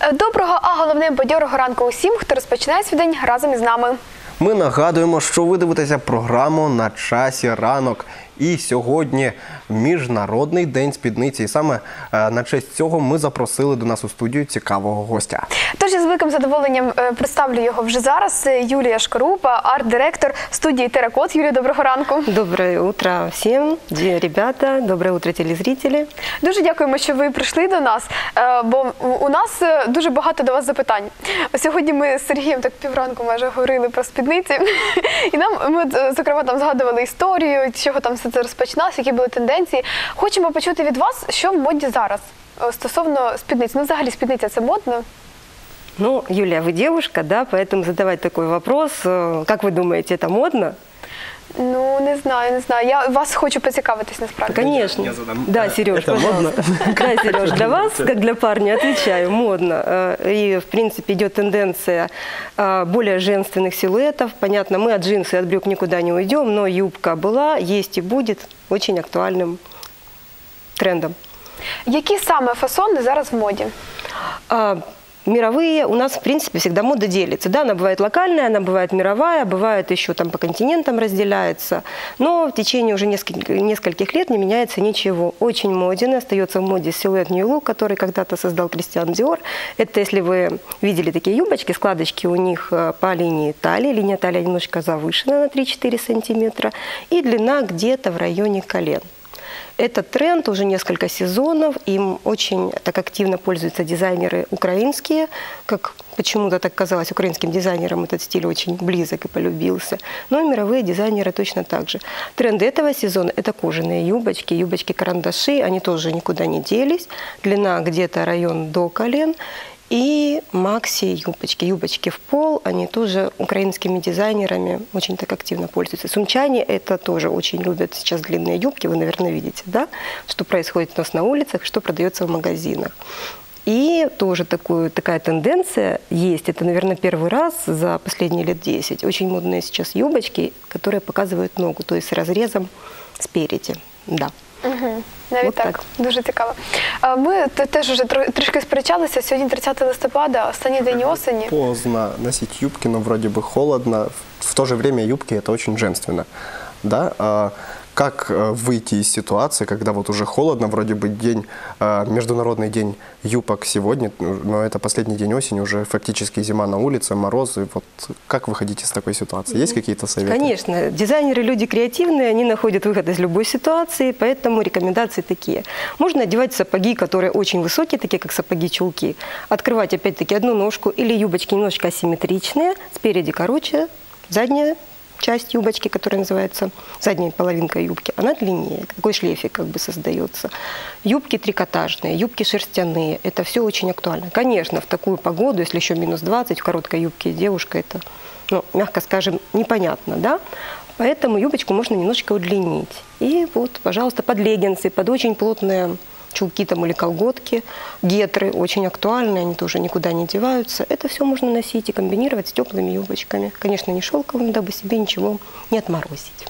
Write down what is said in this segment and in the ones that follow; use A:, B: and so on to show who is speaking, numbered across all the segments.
A: Е, Доброго, а головне бадьорого ранку усім, хто розпочинає свій день разом із нами.
B: Ми нагадуємо, що ви дивитеся програму на часі ранок. І сьогодні міжнародний день спідниці. І саме е, на честь цього ми запросили до нас у студію цікавого гостя.
A: Тож я з великим задоволенням е, представлю його вже зараз. Юлія Шкорупа, арт-директор студії Теракот. Юлія, доброго ранку.
C: Доброе утро всем, де- ребята, доброе утро, телезрители.
A: Дуже дякуємо, що ви прийшли до нас, е, бо у нас е, дуже багато до вас запитань. Сьогодні ми з Сергієм так півранку майже говорили про спідниці, і нам ми е, зокрема там згадували історію, чого там все це розпочиналося, які були тенденції. Хочемо почути від вас, що в моді зараз е, стосовно спідниць. Ну, взагалі, спідниця це модно.
C: Ну, Юлия, вы девушка, да, поэтому задавать такой вопрос, э, как вы думаете, это модно?
A: Ну не знаю, не знаю. Я вас хочу поцікавитись насправді.
C: Конечно.
B: я задам.
C: Да,
B: Э,
C: Сереж,
B: это модно?
C: пожалуйста. Да, Сереж, для вас, как для парня, отвечаю, модно. Э, И, в принципе, идет тенденция э, более женственных силуэтов. Понятно, мы от джинсы, от брюк никуда не уйдем, но юбка была, есть и будет очень актуальным трендом.
A: Які саме фасони зараз в моді?
C: А, Мировые у нас, в принципе, всегда мода делится. Да, она бывает локальная, она бывает мировая, бывает еще там по континентам разделяется. Но в течение уже нескольких, нескольких лет не меняется ничего. Очень моден, остается в моде силуэт New Look, который когда-то создал Кристиан Диор. Это если вы видели такие юбочки, складочки у них э, по линии талии. Линия талии немножко завышена на 3-4 сантиметра. И длина где-то в районе колен. Этот тренд уже несколько сезонов, им очень так активно пользуются дизайнеры украинские, как почему-то так казалось, украинским дизайнерам этот стиль очень близок и полюбился. Но и мировые дизайнеры точно так же. Тренд этого сезона – это кожаные юбочки, юбочки-карандаши, они тоже никуда не делись. Длина где-то район до колен. И макси-юбочки, юбочки в пол, они тоже украинскими дизайнерами очень так активно пользуются. Сумчане это тоже очень любят сейчас длинные юбки, вы, наверное, видите, да, что происходит у нас на улицах, что продается в магазинах. И тоже такую, такая тенденция есть. Это, наверное, первый раз за последние лет 10. Очень модные сейчас юбочки, которые показывают ногу, то есть с разрезом спереди. Да.
A: Угу. Навіть
C: От
A: так.
C: так.
A: дуже цікаво. Ми теж вже трішки сперечалися. Сьогодні 30 листопада, останній день осені.
B: Поздно носить юбки, но вроде бы холодно. В то же время юбки это очень женственно. Да? Как э, выйти из ситуации, когда вот уже холодно, вроде бы день, э, международный день юбок сегодня, но это последний день осени, уже фактически зима на улице, морозы. Вот как выходить из такой ситуации? Есть какие-то советы?
C: Конечно, дизайнеры люди креативные, они находят выход из любой ситуации, поэтому рекомендации такие. Можно одевать сапоги, которые очень высокие, такие как сапоги-чулки, открывать опять-таки одну ножку или юбочки немножко асимметричные, спереди короче, задняя часть юбочки, которая называется задняя половинка юбки, она длиннее, такой шлейфик как бы создается. Юбки трикотажные, юбки шерстяные, это все очень актуально. Конечно, в такую погоду, если еще минус 20, в короткой юбке девушка, это, ну, мягко скажем, непонятно, да? Поэтому юбочку можно немножечко удлинить. И вот, пожалуйста, под леггинсы, под очень плотные чулки там или колготки, гетры очень актуальны, они тоже никуда не деваются. Это все можно носить и комбинировать с теплыми юбочками. Конечно, не шелковыми, дабы себе ничего не отморозить.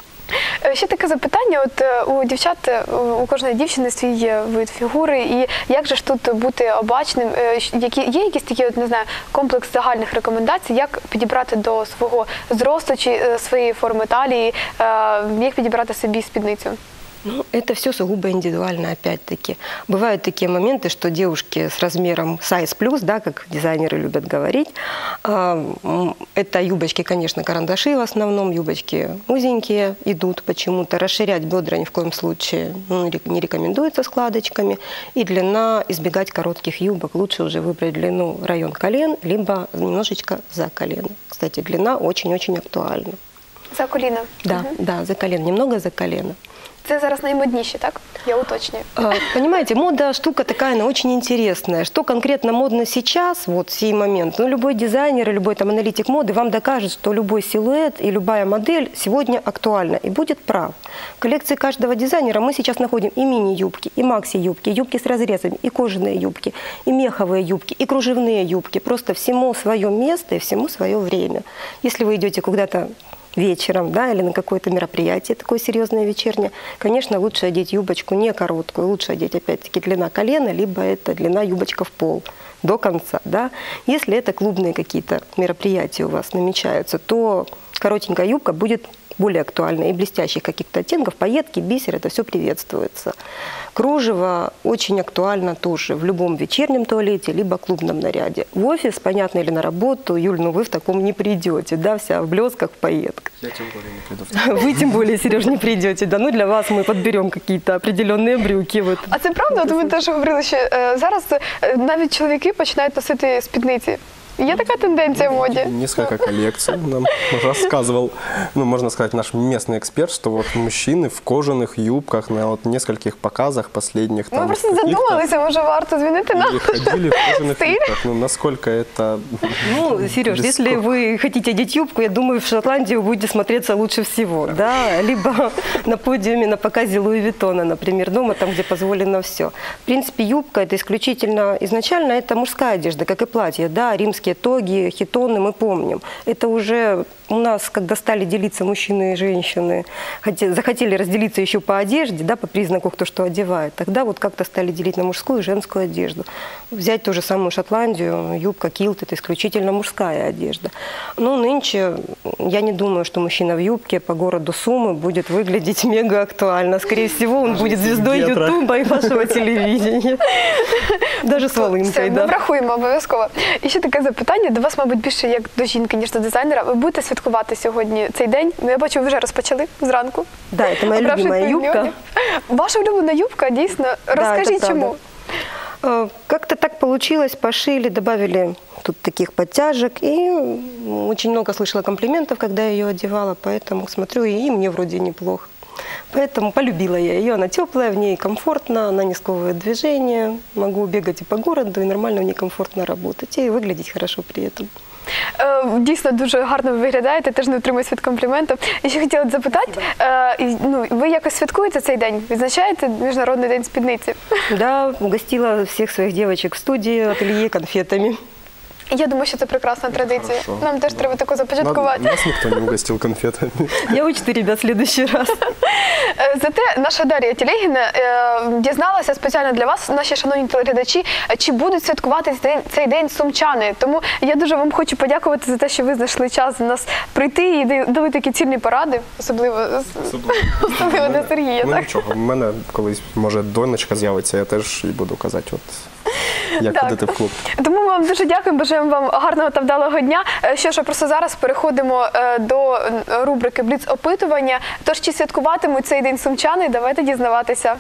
A: Е, Ще таке запитання: от е, у дівчат, е, у кожної дівчини свій є вид фігури, і як же ж тут бути обачним? Е, щ- Які є якісь такі, от не знаю, комплекс загальних рекомендацій, як підібрати до свого зросту чи е, своєї форми талії, е, як підібрати собі спідницю?
C: Ну, это все сугубо индивидуально, опять-таки. Бывают такие моменты, что девушки с размером size плюс, да, как дизайнеры любят говорить, а, это юбочки, конечно, карандаши в основном, юбочки узенькие идут почему-то. Расширять бедра ни в коем случае ну, не рекомендуется складочками. И длина, избегать коротких юбок. Лучше уже выбрать длину район колен, либо немножечко за колено. Кстати, длина очень-очень актуальна.
A: За коліна.
C: Да,
A: Мгм.
C: да, за колено, немного за колено.
A: Це зараз наймодніші, так? Я уточнюю.
C: А, Понимаете, мода штука такая, она очень интересная. Что конкретно модно сейчас, вот в сей момент, ну, любой дизайнер любой там аналитик моды вам докажет, что любой силуэт и любая модель сегодня актуальна и будет прав. В коллекции каждого дизайнера мы сейчас находим и мини-юбки, и макси-юбки, юбки с разрезами, и кожаные юбки, и меховые юбки, и кружевные юбки. Просто всему свое место и всему свое время. Если вы идете куда-то вечером, да, или на какое-то мероприятие такое серьезное вечернее, конечно, лучше одеть юбочку не короткую, лучше одеть опять-таки длина колена, либо это длина юбочка в пол. до конца. Да? Если это клубные какие-то мероприятия у вас намечаются, то коротенькая юбка будет более актуальна и блестящих каких-то оттенков, пайетки, бисер, это все приветствуется. Кружево очень актуально тоже в любом вечернем туалете, либо клубном наряде. В офис, понятно, или на работу, Юль, ну вы в таком не придете, да, вся в блесках, в пайетках.
B: Я тем более не приду.
C: Вы тем более, Сереж, не придете, да, ну для вас мы подберем какие-то определенные брюки. Вот.
A: А це правда? От ви теж говорили, що е, зараз е, навіть чоловіки починають носити спідниці. Є така тенденція в моді?
B: Несколько коллекций нам рассказывал, ну, можно сказать, наш местный эксперт, что вот мужчины в кожаных юбках на вот нескольких показах последних.
A: Ми
B: там,
A: просто
B: каких-то,
A: задумалися, може варто змінити нам.
B: и ходили в кожаных
A: Стиль.
B: юбках. Ну, насколько это...
C: Ну, Сереж,
B: без
C: если
B: сколько?
C: вы хотите одеть юбку, я думаю, в Шотландии вы будете смотреться лучше всего, да, либо на подиуме на показе Луи Виттона, например, дома, там, где позволено все. В принципе, юбка это исключительно, изначально это мужская одежда, как и платье, да, римские тоги, хитоны мы помним. Это уже у нас, когда стали делиться мужчины и женщины, хоте- захотели разделиться еще по одежде, да, по признаку, кто что одевает, тогда вот как-то стали делить на мужскую и женскую одежду. Взять ту же самую Шотландию, юбка, килт – это исключительно мужская одежда. Но нынче я не думаю, что мужчина в юбке по городу Сумы будет выглядеть мега актуально. Скорее всего, он будет звездой. Ютуба и вашего телевидения. Даже с
A: Все,
C: волынкой,
A: ми
C: да.
A: врахуємо обов'язково. І ще таке запитання до вас, мабуть, більше як до жінки, ніж до дизайнера. Ви будете святкувати сьогодні цей день? Ну, я бачу, ви вже розпочали зранку.
C: Да, это моя
A: Обравши
C: любимая
A: відповідний
C: юбка.
A: одяг. Ваша улюблена юбка, дійсно.
C: Да,
A: Розкажіть,
C: это
A: чому?
C: правда. Э, Как-то так получилось, пошили, добавили тут таких подтяжек. И м, очень много слышала комплиментов, когда я ее одевала, поэтому смотрю, и мне вроде неплохо. Поэтому полюбила я ее. Она теплая, в ней комфортно, она не сковывает движение. Могу бегать и по городу, и нормально в ней комфортно работать. И выглядеть хорошо при этом.
A: Е, Дійсно дуже гарно ви виглядаєте, теж не утримуюсь від компліменту. І ще хотіла запитати, е, і, ну, ви якось святкуєте цей день? Відзначаєте Міжнародний день спідниці?
C: Да, угостила всех своих девочек в студии, ателье конфетами.
A: Я думаю, що це прекрасна традиція.
B: Хорошо.
A: Нам теж треба таку започаткувати.
B: Нас никто не угостил конфетами.
C: Я учту, ребят, в следующий раз.
A: Е, Зате наша Дар'я Тілегіна е, дізналася спеціально для вас, наші шановні телеглядачі, чи будуть святкувати цей день, цей день сумчани. Тому я дуже вам хочу подякувати за те, що ви знайшли час до нас прийти і да- дали такі цінні поради, особливо з- особливо для Сергія.
B: Ну
A: Так?
B: нічого, в мене колись, може, донечка з'явиться, я теж їй буду казати, от як
A: Так.
B: ходити в клуб.
A: Тому ми вам дуже дякуємо, бажаємо вам гарного та вдалого дня. Е, Що ж, просто зараз переходимо е, до рубрики Бліц опитування. Тож чи святкуватимуть цей день сумчани? Давайте дізнаватися.